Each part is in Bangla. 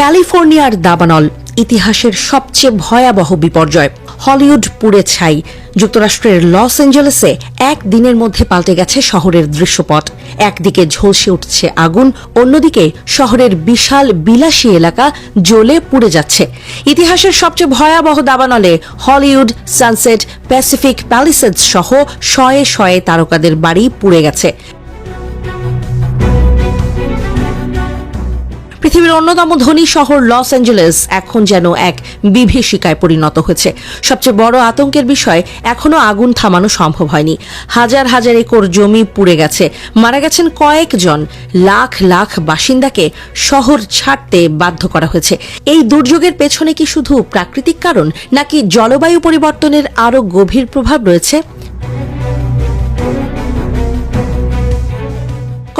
ক্যালিফোর্নিয়ার দাবানল, ইতিহাসের সবচেয়ে ভয়াবহ বিপর্যয়। হলিউড পুড়ে ছাই। যুক্তরাষ্ট্রের লস অ্যাঞ্জেলেসে এক দিনের মধ্যে পাল্টে গেছে শহরের দৃশ্যপট। একদিকে ঝলসে উঠছে আগুন, অন্যদিকে শহরের বিশাল বিলাসী এলাকা জ্বলে পুড়ে যাচ্ছে। ইতিহাসের সবচেয়ে ভয়াবহ দাবানলে হলিউড, সানসেট, প্যাসিফিক প্যালিসেডস সহ শয়ে শয়ে তারকাদের বাড়ি পুড়ে গেছে। পৃথিবীর অন্যতম ধনী শহর লস অ্যাঞ্জেলেস এখন যেন এক বিভীষিকায় পরিণত হয়েছে। সবচেয়ে বড় আতঙ্কের বিষয়, এখনও আগুন থামানো সম্ভব হয়নি। হাজার হাজার একর জমি পুড়ে গেছে। মারা গেছেন কয়েকজন। লাখ লাখ বাসিন্দাকে শহর ছাড়তে বাধ্য করা হয়েছে। এই দুর্যোগের পেছনে কি শুধু প্রাকৃতিক কারণ, নাকি জলবায়ু পরিবর্তনের আরও গভীর প্রভাব রয়েছে?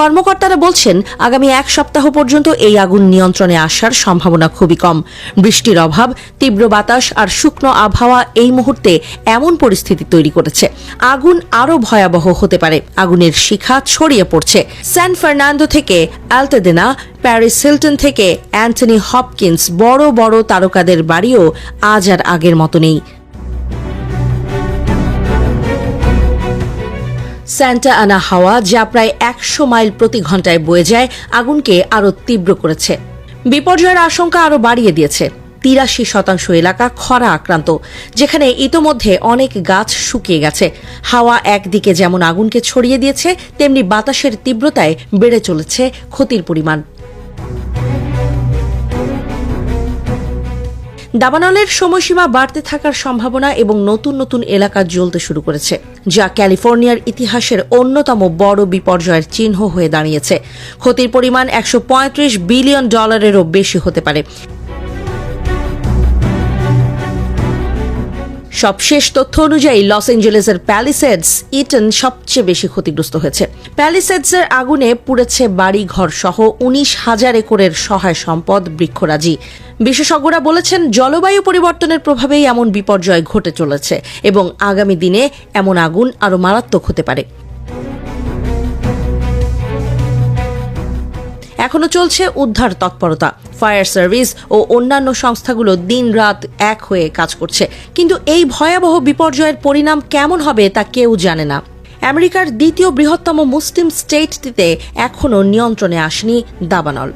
কর্মকর্তারা বলছেন, আগামী এক সপ্তাহ পর্যন্ত এই আগুন নিয়ন্ত্রণে আসার সম্ভাবনা খুবই কম। বৃষ্টির অভাব, তীব্র বাতাস আর শুকনো আবহাওয়া এই মুহূর্তে এমন পরিস্থিতি তৈরি করেছে। আগুন আরও ভয়াবহ হতে পারে। আগুনের শিখা ছড়িয়ে পড়ছে। স্যান ফার্নান্দো থেকে অ্যালটেদেনা প্যারিস হিলটন থেকে অ্যান্টনি হপকিন্স বড় বড় তারকাদের বাড়িও আজ আর আগের মতো নেই। স্যান্টা আনা হাওয়া, যা প্রায় একশো মাইল প্রতি ঘন্টায় বয়ে যায়, আগুনকে আরও তীব্র করেছে। বিপর্যয়ের আশঙ্কা আরও বাড়িয়ে দিয়েছে। তিরাশি শতাংশ এলাকা খরা আক্রান্ত, যেখানে ইতোমধ্যে অনেক গাছ শুকিয়ে গেছে। হাওয়া একদিকে যেমন আগুনকে ছড়িয়ে দিয়েছে, তেমনি বাতাসের তীব্রতায় বেড়ে চলেছে ক্ষতির পরিমাণ। দাবানলের সময়সীমা বাড়তে থাকার সম্ভাবনা এবং নতুন নতুন এলাকা জ্বলতে শুরু করেছে, যা ক্যালিফোর্নিয়ার ইতিহাসের অন্যতম বড় বিপর্যয়ের চিহ্ন হয়ে দাঁড়িয়েছে। ক্ষতির পরিমাণ একশো পঁয়ত্রিশ বিলিয়ন ডলারেরও বেশি হতে পারে। সবশেষ তথ্য অনুযায়ী লস অ্যাঞ্জেলেসের প্যালিসেডস ইটন সবচেয়ে বেশি ক্ষতিগ্রস্ত হয়েছে। প্যালিসেডসের আগুনে পুড়েছে বাড়ি ঘর সহ উনিশ হাজার একরের সহায় সম্পদ বৃক্ষরাজি। বিশেষজ্ঞরা বলেছেন, জলবায়ু পরিবর্তনের প্রভাবেই এমন বিপর্যয় ঘটে চলেছে এবং আগামী দিনে এমন আগুন আরও মারাত্মক হতে পারে। এখনও চলছে উদ্ধার তৎপরতা। ফায়ার সার্ভিস ও অন্যান্য সংস্থাগুলো দিন রাত এক হয়ে কাজ করছে। কিন্তু এই ভয়াবহ বিপর্যয়ের পরিণাম কেমন হবে তা কেউ জানে না। আমেরিকার দ্বিতীয় বৃহত্তম মুসলিম স্টেটটিতে এখনও নিয়ন্ত্রণে আসেনি দাবানল।